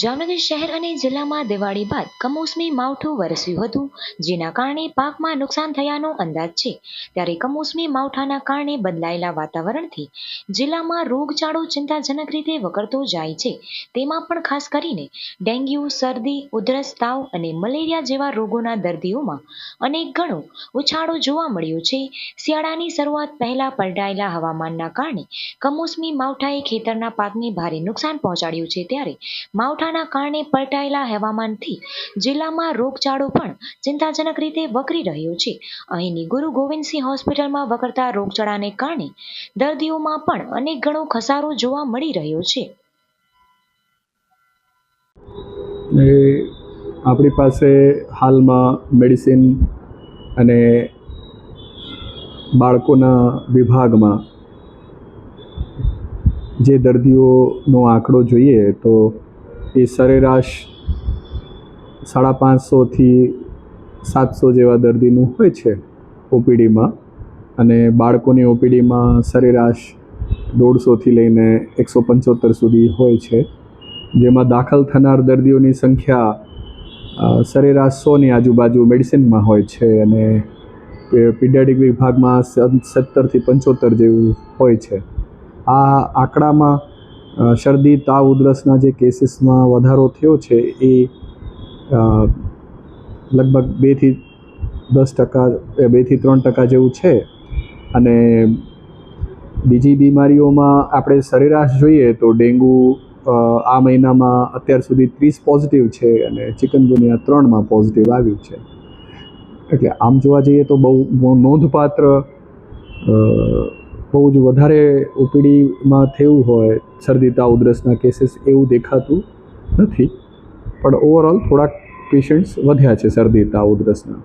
જામનગર શહેર અને જિલ્લામાં દિવાળી બાદ કમોસમી માવઠું વરસ્યું હતું, જેના કારણે પાકમાં નુકસાન થયાનો અંદાજ છે. ત્યારે કમોસમી માવઠાના કારણે બદલાયેલા વાતાવરણથી જિલ્લામાં રોગચાળો ચિંતાજનક રીતે વકરતો જાય છે. તેમાં પણ ખાસ કરીને ડેન્ગ્યુ, શરદી, ઉધરસ, તાવ અને મલેરિયા જેવા રોગોના દર્દીઓમાં અનેક ગણો ઉછાળો જોવા મળ્યો છે. શિયાળાની શરૂઆત પહેલા પલટાયેલા હવામાનના કારણે કમોસમી માવઠાએ ખેતરના પાકને ભારે નુકસાન પહોંચાડ્યું છે. ત્યારે માવઠાના કારણે પલટાયેલા હવામાનથી જિલ્લામાં રોગચાળો પણ ચિંતાજનક રીતે વકરી રહ્યો છે. અહીંની ગુરુ ગોવિંદસિંહ હોસ્પિટલમાં વકરતા રોગચાળાને કારણે દર્દીઓમાં પણ અનેક ગણો ખસારો જોવા મળી રહ્યો છે. આપણી પાસે હાલમાં મેડિસિન અને બાળકોના વિભાગમાં જે દર્દીઓનો આંકડો જોઈએ તો એ સરેરાશ સાડા પાંચસોથી સાતસો જેવા દર્દીનું હોય છે ઓપીડીમાં. અને બાળકોની ઓપીડીમાં સરેરાશ દોઢસોથી લઈને એકસો પંચોતેર સુધી હોય છે. જેમાં દાખલ થનાર દર્દીઓની સંખ્યા સરેરાશ સોની આજુબાજુ મેડિસિનમાં હોય છે અને પીડિયાટિક વિભાગમાં સત્તરથી પંચોતેર જેવું હોય છે. આ આંકડામાં શરદી, તાવ, ઉધરસના જે કેસીસમાં વધારો થયો છે એ લગભગ બેથી દસ ટકા બેથી ત્રણ ટકા જેવું છે. અને બીજી બીમારીઓમાં આપણે સરેરાશ જોઈએ તો ડેન્ગુ આ મહિનામાં અત્યાર સુધી ત્રીસ પોઝિટિવ છે અને ચિકનગુનિયા ત્રણમાં પોઝિટિવ આવ્યું છે. એટલે આમ જોવા જઈએ તો બહુ નોંધપાત્ર બહુ જ વધારે ઓપીડીમાં થયું હોય શરદી તાવ ઉધરસના કેસીસ એવું દેખાતું નથી. પણ ઓવરઓલ થોડાક પેશન્ટ્સ વધ્યા છે શરદી તાવ ઉધરસના.